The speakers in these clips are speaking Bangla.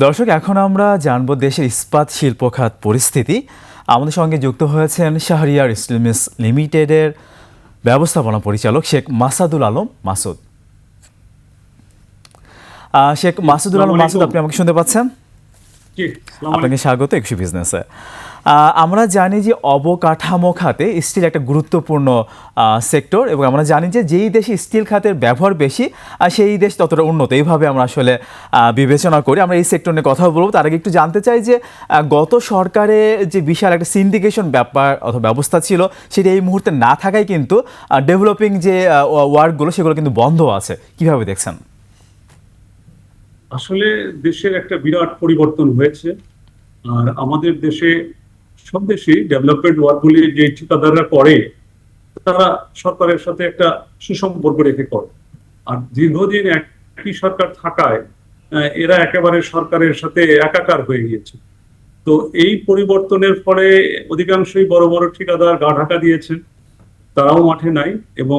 দর্শক এখন আমরা জানব দেশের ইস্পাত শিল্প খাত পরিস্থিতি। আমাদের সঙ্গে যুক্ত হয়েছেন শাহরিয়ার ইসলামিস লিমিটেডের ব্যবস্থাপনা পরিচালক শেখ মাসাদুল আলম মাসুদ। শেখ মাসুদুল আলম মাসুদ আপনি আমাকে শুনতে পাচ্ছেন? আপনাকে স্বাগত একশো বিজনেসে। আমরা জানি যে অবকাঠামো খাতে স্টিল একটা গুরুত্বপূর্ণ সেক্টর এবং আমরা জানি যে যেই দেশে স্টিল খাতের ব্যবহার বেশি সেই দেশ ততটা উন্নত। এইভাবে আমরা আসলে বিবেচনা করি। আমরা এই সেক্টর নিয়ে কথা বলব। তার আগে একটু জানতে চাই যে গত সরকারে যে বিশাল একটা সিন্ডিকেশন ব্যাপার অথবা ব্যবস্থা ছিল, সেটা এই মুহূর্তে না থাকায় কিন্তু ডেভেলপিং যে ওয়ার্কগুলো সেগুলো কিন্তু বন্ধ আছে। কীভাবে দেখছেন? আসলে দেশের একটা বিরাট পরিবর্তন হয়েছে। আর আমাদের দেশে সব দেশেই ডেভেলপমেন্ট ওয়ার্কগুলি যে ঠিকাদাররা করে, তারা সরকারের সাথে একটা সুসম্পর্ক রেখে করে। আর দীর্ঘদিন একই সরকার থাকায় এরা একেবারে সরকারের সাথে একাকার হয়ে গিয়েছে। তো এই পরিবর্তনের ফলে অধিকাংশই বড় বড় ঠিকাদার গা ঢাকা দিয়েছেন, তারাও মাঠে নাই এবং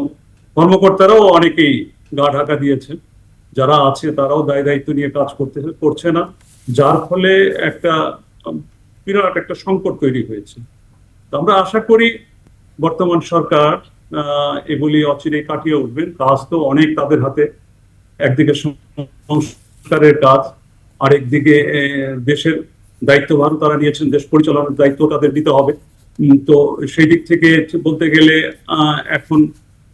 কর্মকর্তারাও অনেকেই গা ঢাকা দিয়েছেন। যারা আছে তারাও দায় দায়িত্ব নিয়ে কাজ করতে, করছে না। যার ফলে একটা বিরাট একটা সংকট তৈরি হয়েছে। তো আমরা আশা করি বর্তমান সরকার এগুলি অচিরে কাটিয়ে উঠবেন। কাজ তো অনেক তাদের হাতে। একদিকে সংস্কারের কাজ আরেকদিকে দেশের দায়িত্বভার তারা নিয়েছেন, দেশ পরিচালনার দায়িত্ব তাদের দিতে হবে। তো সেই দিক থেকে বলতে গেলে এখন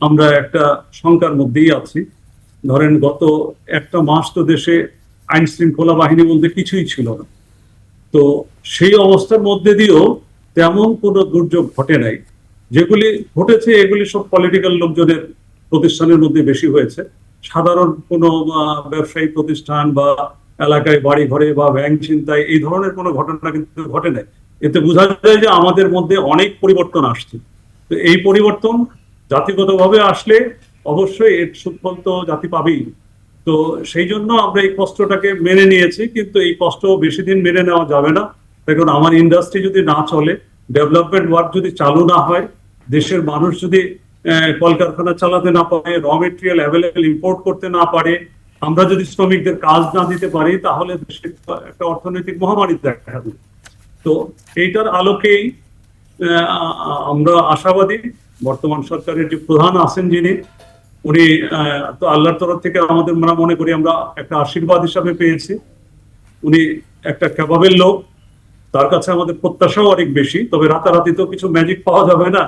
আমরা একটা শঙ্কার মধ্যেই আছি। ধরেন গত একটা মাস তো দেশে আইন শৃঙ্খলা বাহিনী বলতে কিছুই ছিল না। তো সেই অবস্থার মধ্যে দিয়েও তেমন কোনো দুর্যোগ ঘটে নাই। যেগুলি ঘটেছে, এগুলি সব পলিটিক্যাল লোকজনের প্রতিষ্ঠানের মধ্যে বেশি হয়েছে। সাধারণ কোনো ব্যবসায়ী প্রতিষ্ঠান বা এলাকায় বাড়ি ঘরে বা ব্যাংক চিন্তায় এই ধরনের কোনো ঘটনা কিন্তু ঘটে নাই। এতে বোঝা যায় যে আমাদের মধ্যে অনেক পরিবর্তন আসছে। তো এই পরিবর্তন জাতিগতভাবে আসলে অবশ্যই এর সুফল তো জাতি পাবেই। তো সেই জন্য আমরা এই কষ্টটাকে মেনে নিয়েছি, কিন্তু এই কষ্ট বেশি দিন মেনে নেওয়া যাবে না। কারণ আমার ইন্ডাস্ট্রি যদি না চলে ডেভেলপমেন্ট ওয়ার্ক যদি চালু না হয়, দেশের মানুষ যদি কলকারখানা চালাতে না পারে র মেটেরিয়াল অ্যাভেলেবেল ইম্পোর্ট করতে না পারে, আমরা যদি শ্রমিকদের কাজ না দিতে পারি, তাহলে দেশের একটা অর্থনৈতিক মহামারী দেখা দেবে। তো এইটার আলোকেই আমরা আশাবাদী, বর্তমান সরকারের যে প্রধান আছেন যিনি উনি তো আল্লাহর তরফ থেকে আমাদের আমরা মনে করি আমরা একটা আশীর্বাদ হিসাবে পেয়েছি। উনি একটা কেবাবের লোক, তার কাছে আমাদের প্রত্যাশাও অনেক বেশি, তবে রাতারাতি তো কিছু ম্যাজিক পাওয়া যাবে না,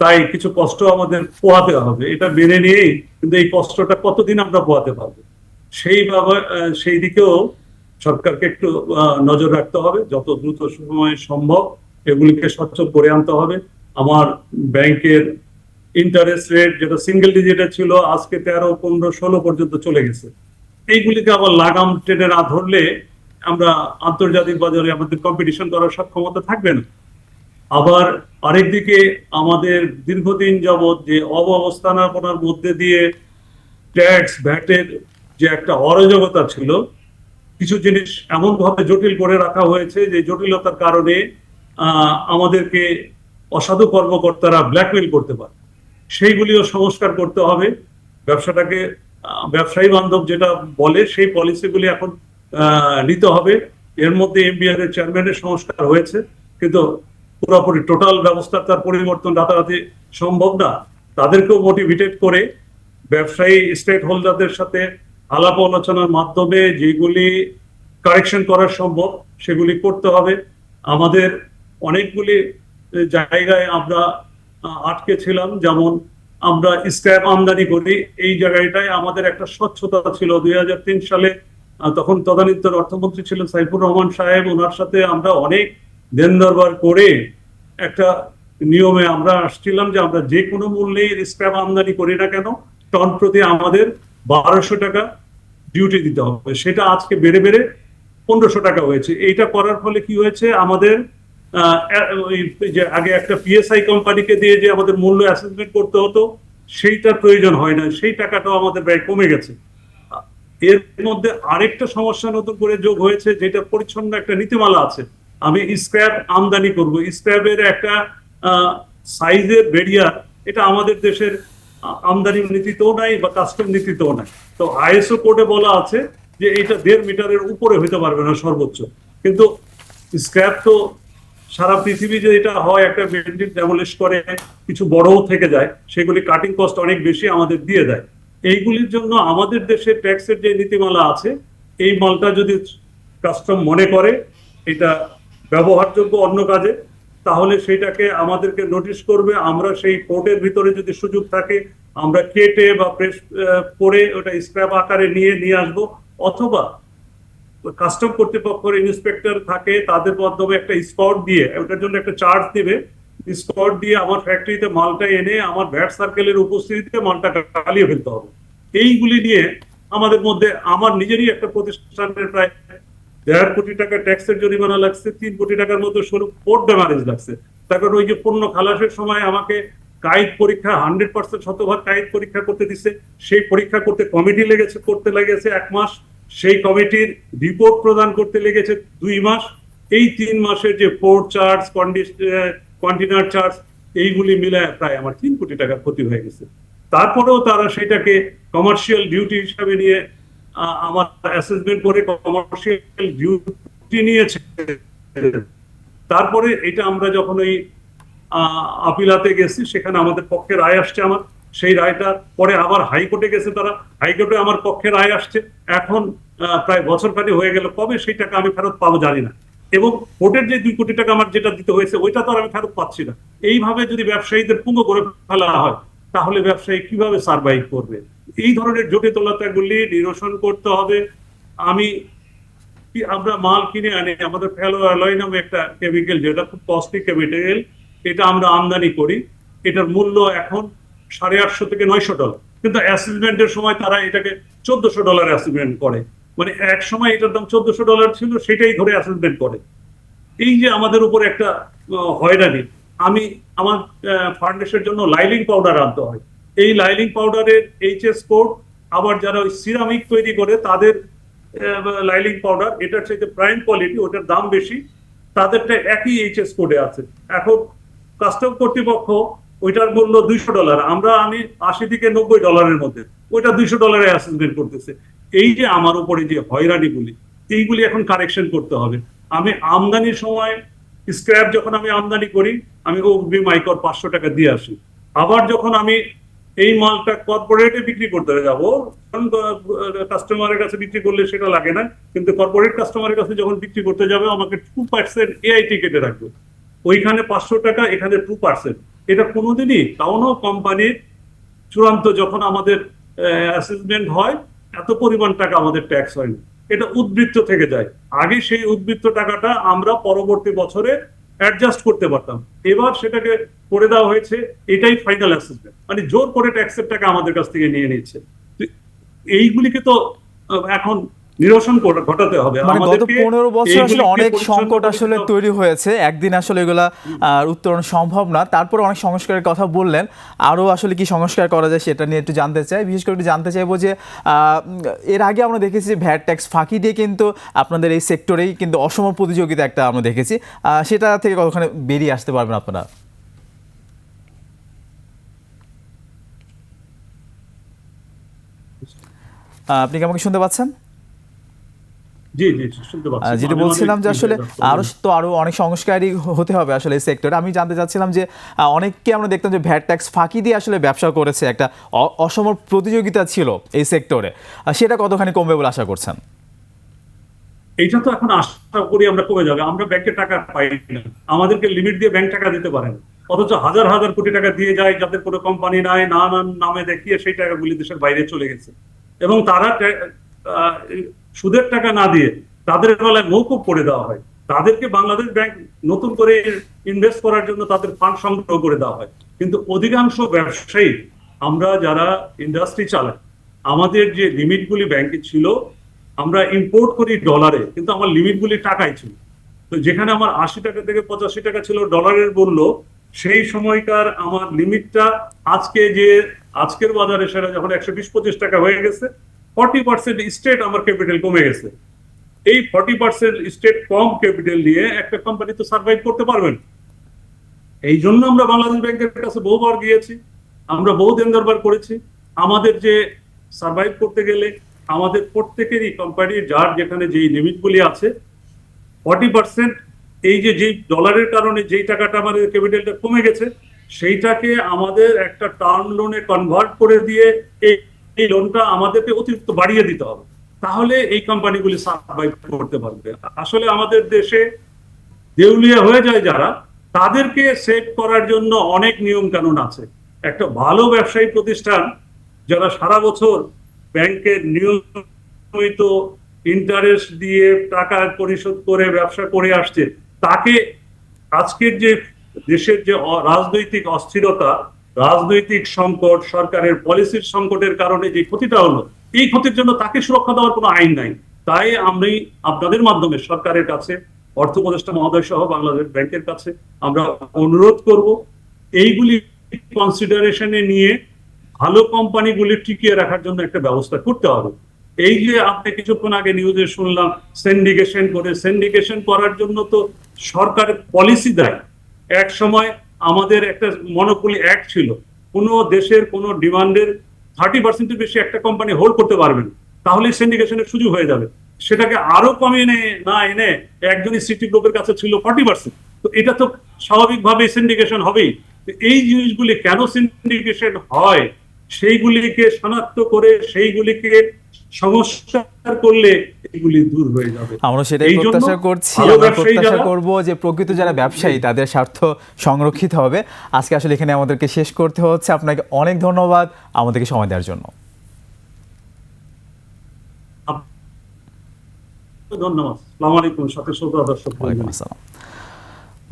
তাই কিছু কষ্ট আমাদের পোহাতে হবে। এটা মেনে নিয়েই কিন্তু এই কষ্টটা কতদিন আমরা পোহাতে পারব? সেই সেই দিকেও সরকারকে একটু নজর রাখতে হবে, যত দ্রুত সময় সম্ভব এগুলিকে সচ্ছল করে আনতে হবে। আমার ব্যাংকের ইন্টারেস্ট রেট যেটা সিঙ্গেল ডিজিটে ছিল, আজকে তেরো, পনেরো, ষোলো পর্যন্ত চলে গেছে। এইগুলিকে আবার লাগাম টেনে না ধরলে আমরা আন্তর্জাতিক বাজারে আমাদের কম্পিটিশন করার সক্ষমতা থাকবে না। আবার আরেকদিকে আমাদের দীর্ঘদিন যাবৎ যে অবস্থানাপনার মধ্যে দিয়ে ট্যাক্স ভ্যাটের যে একটা অরাজকতা ছিল, কিছু জিনিস এমনভাবে জটিল করে রাখা হয়েছে যে জটিলতার কারণে আমাদেরকে অসাধু কর্মকর্তারা ব্ল্যাকমেল করতে পারে। সেইগুলিও সংস্কার করতে হবে। ব্যবসাটাকে ব্যবসায়ী বান্ধব যেটা বলে, সেই পলিসিগুলি এখন নিতে হবে। এর মধ্যে এমবিআর এর চেয়ারম্যানের সংস্কার হয়েছে। কিন্তু পুরোপুরি টোটাল ব্যবস্থা তার পরিবর্তন রাতারাতি সম্ভব না। তাদেরকেও মোটিভেটেড করে ব্যবসায়ী স্টেক হোল্ডারদের সাথে আলাপ আলোচনার মাধ্যমে যেগুলি কারেকশন করা সম্ভব, সেগুলি করতে হবে। আমাদের অনেকগুলি জায়গায় আমরা আটকে ছিলাম। যেমন আমরা স্ক্র্যাপ আমদানি করি, এই জায়গাটায় আমাদের একটা স্বচ্ছতা ছিল। দুই হাজার তিন সালে তখন তদানীন্তন অর্থমন্ত্রী ছিলেন সাইফুর রহমান সাহেব। ওনার সাথে আমরা অনেক দেন দরবার করে একটা নিয়মে আমরা আসছিলাম যে আমরা যে কোনো মূল্যেই স্ক্র্যাপ আমদানি করি না কেন, টন প্রতি আমাদের বারোশো টাকা ডিউটি দিতে হবে। সেটা আজকে বেড়ে বেড়ে পনেরোশো টাকা হয়েছে। এইটা করার ফলে কি হয়েছে? আমাদের যে আগে একটা পিএসআই কোম্পানিকে দিয়ে যে আমাদের মূল্য অ্যাসেসমেন্ট করতে হতো, সেইটার প্রয়োজন হয় না, সেই টাকাটাও আমাদের ব্যয় কমে গেছে। এর মধ্যে আরেকটা সমস্যা নতুন করে যোগ হয়েছে, যেটা পরিচ্ছন্ন একটা নীতিমালা আছে। আমি স্ক্র্যাপ আমদানি করব। স্ক্র্যাপের একটা সাইজের বেরিয়ার এটা আমাদের দেশের আমদানি নীতিতেও নাই বা কাস্টম নীতিতেও নাই। তো আইএসও কোডে বলা আছে যে এটা দেড় মিটারের উপরে হইতে পারবে না সর্বোচ্চ। কিন্তু স্ক্র্যাপ তো সারা পৃথিবী যে এটা হয়, একটা বিল্ডিং ডেমোলিশ করে, কিছু বড়ও থেকে যায়, সেগুলি কাটিং কস্ট অনেক বেশি আমাদের দিয়ে দেয়। এইগুলির জন্য আমাদের দেশে ট্যাক্সের যে নীতিমালা আছে, এই মালটা যদি কাস্টম মনে করে, এটা ব্যবহারযোগ্য অন্য কাজে, তাহলে সেইটাকে আমাদেরকে নোটিশ করবে, আমরা সেই পোর্টের ভিতরে যদি সুযোগ থাকে, আমরা কেটে বা প্রেস করে ওটা স্ক্র্যাপ আকারে নিয়ে নিয়ে আসব, অথবা কাস্টম কর্তৃপক্ষের ইন্সপেক্টর থাকে, তাদের মাধ্যমে একটা স্পট দিয়ে, ওটার জন্য একটা চার্জ দিবে। স্পট দিয়ে আমার ফ্যাক্টরিতে মালটা এনে আমার ভ্যাট সার্কেলের উপস্থিতিতে মালটা চালিয়ে ফেলতে হবে। এইগুলি নিয়ে আমাদের মধ্যে, আমার নিজেরই একটা প্রতিষ্ঠানের প্রায় দেড় কোটি টাকা ট্যাক্সের জরিমানা লাগছে, তিন কোটি টাকার মতো স্বরূপ পোর্ট ড্যামারেজ লাগছে। তারপর ওই যে পণ্য খালাসের সময় আমাকে কাইদ পরীক্ষা হান্ড্রেড পার্সেন্ট শতভাগ কাইদ পরীক্ষা করতে দিচ্ছে সেই পরীক্ষা করতে কমিটি লেগেছে, করতে লেগেছে এক মাস। সেই কমিটির রিপোর্ট প্রদান করতে লেগেছে দুই মাস। এই তিন মাসের যে পোর্ট চার্জ কন্টেনার চার্জ এইগুলি মিলে প্রায় আমার তিন কোটি টাকার ক্ষতি হয়ে গেছে। তারপরেও তারা সেটাকে কমার্শিয়াল ডিউটি হিসাবে নিয়ে আমার অ্যাসেসমেন্ট করে কমার্শিয়াল ডিউটি নিয়েছে। তারপরে এটা আমরা যখন ওই আপিলাতে গেছি, সেখানে আমাদের পক্ষে রায় আসছে আমার। সেই রায়টা পরে আবার হাইকোর্টে গেছে তারা। হাইকোর্টে আমার পক্ষে রায় আসছে। এখন প্রায় বছর খানি হয়ে গেল। কবে সেই টাকা আমি ফেরত পাবো জানি না। এবং কোর্টের যে দুই কোটি টাকা আমার যেটা দিতে হয়েছে, ওইটা তো আর আমি ফেরত পাচ্ছি না। এইভাবে যদি ব্যবসায়ীদের পুঙ্গ করে ফেলা হয়, তাহলে ব্যবসায়ী কীভাবে সার্ভাইভ করবে? এই ধরনের জটিলতাগুলি নিরসন করতে হবে। আমি আমরা মাল কিনে আনি, আমাদের ফেলো অ্যালয় নামে একটা কেমিক্যাল যেটা খুব কস্টলি কেমিক্যাল এটা আমরা আমদানি করি। এটার মূল্য এখন সাড়ে আটশো থেকে নয়শো ডলার কিন্তু অ্যাসেসমেন্টের সময় তারা এটাকে চোদ্দশো ডলার অ্যাসেসমেন্ট করে। মানে এক সময় এটার দাম চোদ্দশো ডলার ছিল, সেটাই ধরে অ্যাসেসমেন্ট করে। এই যে আমাদের উপর একটা হয়রানি, আমি আমার ফার্নেসের জন্য লাইলিং পাউডার আনতে হয়। এই লাইলিং পাউডারের এইচএস কোড আবার যারা ওই সিরামিক তৈরি করে, তাদের লাইলিং পাউডার এটার চাইতে প্রাইম কোয়ালিটি ওটার দাম বেশি, তাদেরটা একই এইচএস কোডে আছে। এখন কাস্টম কর্তৃপক্ষ ওইটার মূল্য দুইশো ডলার। আমরা আমি আশি থেকে নব্বই ডলারের মধ্যে ওইটা দুইশো ডলারে অ্যাসেসমেন্ট করতেছে। এই যে আমার উপরে যে হয়রানিগুলি, এইগুলি এখন কারেকশন করতে হবে। আমি আমদানির সময় স্ক্র্যাপ যখন আমি আমদানি করি, আমি অগ্রিম আয়কর পাঁচশো টাকা দিয়ে আসি। আবার যখন আমি এই মালটা কর্পোরেটে বিক্রি করতে যাব কাস্টমারের কাছে বিক্রি করলে সেটা লাগে না, কিন্তু কর্পোরেট কাস্টমারের কাছে যখন বিক্রি করতে যাবে, আমাকে টু পার্সেন্ট এআইটি কেটে রাখবে। ওইখানে পাঁচশো টাকা, এখানে টু পার্সেন্ট এটা কোনোদিনই কোনো কোম্পানির চূড়ান্ত যখন আমাদের অ্যাসেসমেন্ট হয়, এত পরিমাণ টাকা আমাদের ট্যাক্স হয়নি এটা উদ্বৃত্ত থেকে যায়। আগে সেই উদ্বৃত্ত টাকাটা আমরা পরবর্তী বছরে অ্যাডজাস্ট করতে পারতাম। এবার সেটাকে করে দেওয়া হয়েছে, এটাই ফাইনাল অ্যাসেসমেন্ট মানে জোর করে ট্যাক্সের টাকা আমাদের কাছ থেকে নিয়ে নিচ্ছে এইগুলিকে তো এখন নিরসন ঘটাতে হবে। মানে গত পনেরো বছর আসলে অনেক সংকট আসলে তৈরি হয়েছে। একদিন আসলে এগুলা উত্তরণ সম্ভব না। তারপর অনেক সংস্কারের কথা বললেন। আরও আসলে কি সংস্কার করা যায় সেটা নিয়ে একটু জানতে চাই। বিশেষ করে একটু জানতে চাইব যে এর আগে আমরা দেখেছি যে ভ্যাট ট্যাক্স ফাঁকি দিয়ে কিন্তু আপনাদের এই সেক্টরেই কিন্তু অসম প্রতিযোগিতা একটা আমরা দেখেছি। আহ, সেটা থেকে কতখানি বেরিয়ে আসতে পারবেন আপনারা? আপনি কি আমাকে শুনতে পাচ্ছেন জি জি শুনতে পাচ্ছি আহ, যেটা বলছিলাম যে আসলে আরও তো আরও অনেক সংস্কারই হতে হবে আসলে এই সেক্টরে আমি জানতে চাচ্ছিলাম যে অনেককে আমরা দেখতাম যে ভ্যাট ট্যাক্স ফাঁকি দিয়ে আসলে ব্যবসা করেছে একটা অসম প্রতিযোগিতা ছিল এই সেক্টরে সেটা কতখানি কমবে বলে আশা করছেন? এইটা তো এখন আশা করি আমরা কমে যাবে। আমরা ব্যাংকে টাকা পাই না। আমাদেরকে লিমিট দিয়ে ব্যাংক টাকা দিতে পারেন। অথচ হাজার হাজার কোটি টাকা দিয়ে যায় যাদের কোনো কোম্পানি নাই নানান নামে দেখিয়ে সেই টাকাগুলি দেশের বাইরে চলে গেছে। এবং তারা সুদের টাকা না দিয়ে তাদের বেলায় মৌকুব করে দেওয়া হয়। তাদেরকে বাংলাদেশ ব্যাংক নতুন করে ইনভেস্ট করার জন্য তাদের ফান্ড সংগ্রহ করে দেওয়া হয়। কিন্তু অধিকাংশ ব্যবসায়ী, আমরা যারা ইন্ডাস্ট্রি চালাই আমাদের যে লিমিটগুলি ব্যাংকে ছিল, আমরা ইম্পোর্ট করি ডলারে কিন্তু আমার লিমিটগুলি টাকায় ছিল। তো যেখানে আমার আশি টাকা থেকে পঁচাশি টাকা ছিল ডলারের মূল্য, সেই সময়কার আমার লিমিটটা আজকে যে, আজকের বাজারে সেটা যখন একশো বিশ পঁচিশ টাকা হয়ে গেছে ফর্টি পার্সেন্ট স্টেট আমার ক্যাপিটাল কমে গেছে। এই ফর্টি পার্সেন্ট স্টেট কম ক্যাপিটাল নিয়ে একটা কোম্পানি তো সার্ভাইভ করতে পারবেন এই জন্য আমরা বাংলাদেশ ব্যাংকের কাছে বহুবার গিয়েছি, আমরা বহু দিন দরবার করেছি। আমাদের যে সার্ভাইভ করতে গেলে, আমাদের প্রত্যেকেরই কোম্পানির যার যেখানে যেই লিমিটগুলি আছে ফর্টি পার্সেন্ট এই যে যেই ডলারের কারণে যেই টাকাটা আমাদের ক্যাপিটালটা কমে গেছে, সেইটাকে আমাদের একটা টার্ম লোনে কনভার্ট করে দিয়ে এই এই লোনটা আমাদেরকে অতিরিক্ত বাড়িয়ে দিতে হবে। তাহলে এই কোম্পানিগুলি সার্ভাইভ করতে পারবে। আসলে আমাদের দেশে দেউলিয়া হয়ে যায় যারা, তাদেরকে সেভ করার জন্য অনেক নিয়ম কানুন আছে। একটা ভালো ব্যবসায়ী প্রতিষ্ঠান যারা সারা বছর ব্যাংকের নিয়মিত ইন্টারেস্ট দিয়ে টাকা পরিশোধ করে ব্যবসা করে আসছে, তাকে আজকের যে দেশের যে রাজনৈতিক অস্থিরতা রাজনৈতিক সংকট, সরকারের পলিসির সংকটের কারণে যে ক্ষতিটা হলো, এই ক্ষতির জন্য তাকে সুরক্ষা দেওয়ার কোনো আইন নাই। তাই আমি আপনাদের মাধ্যমে সরকারের কাছে, অর্থ উপদেষ্টা মহোদয় সহ বাংলাদেশ ব্যাংকের কাছে আমরা অনুরোধ করব, এইগুলি কনসিডারেশনে নিয়ে ভালো কোম্পানিগুলি টিকিয়ে রাখার জন্য একটা ব্যবস্থা করতে হবে। এই যে আপনি কিছুক্ষণ আগে নিউজে শুনলাম সেন্ডিকেশন করে সেন্ডিকেশন করার জন্য তো সরকারের পলিসি দেয়। এক সময় আমাদের একটা মনোপলি অ্যাক্ট ছিল। কোনো দেশের কোনো ডিমান্ডের থার্টি পার্সেন্টের বেশি একটা কোম্পানি হোল্ড করতে পারবেন তাহলে সেন্ডিকেশনের সুযোগ হয়ে যাবে। সেটাকে আরও কমিয়ে এনে, না এনে একজনই সিটি গ্রুপের কাছে ছিল ফর্টি পার্সেন্ট তো এটা তো স্বাভাবিকভাবে সিন্ডিকেশন হবেই। এই জিনিসগুলি কেন সিন্ডিকেশন হয়? সেইগুলিকে শনাক্ত করে, সেইগুলিকে করলে এগুলি দূর হয়ে যাবে। আমরা সেটাই প্রত্যাশা করছি আমরা প্রত্যাশা করব যে প্রকৃত যারা ব্যবসায়ী তাদের স্বার্থ সংরক্ষিত হবে। আজকে আসলে এখানে আমাদেরকে শেষ করতে হচ্ছে। আপনাকে অনেক ধন্যবাদ আমাদেরকে সময় দেওয়ার জন্য। ধন্যবাদ। সালাম আলাইকুম সাথে শ্রোতা দর্শক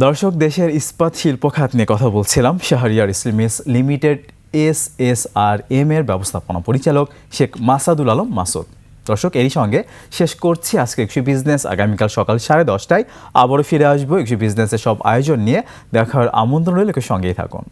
দর্শক দেশের ইস্পাত শিল্প খাত নিয়ে কথা বলছিলাম। Shahriar ইসলিমিস limited S S R M এর ব্যবস্থাপনা পরিচালক শেখ মাসাদুল আলম মাসুদ। দর্শক, এরই সঙ্গে শেষ করছি আজকে একশো বিজনেস। আগামীকাল সকাল সাড়ে দশটায় আবারও ফিরে আসব একশো বিজনেসের সব আয়োজন নিয়ে। দেখার আমন্ত্রণ রইল সঙ্গেই থাকুন।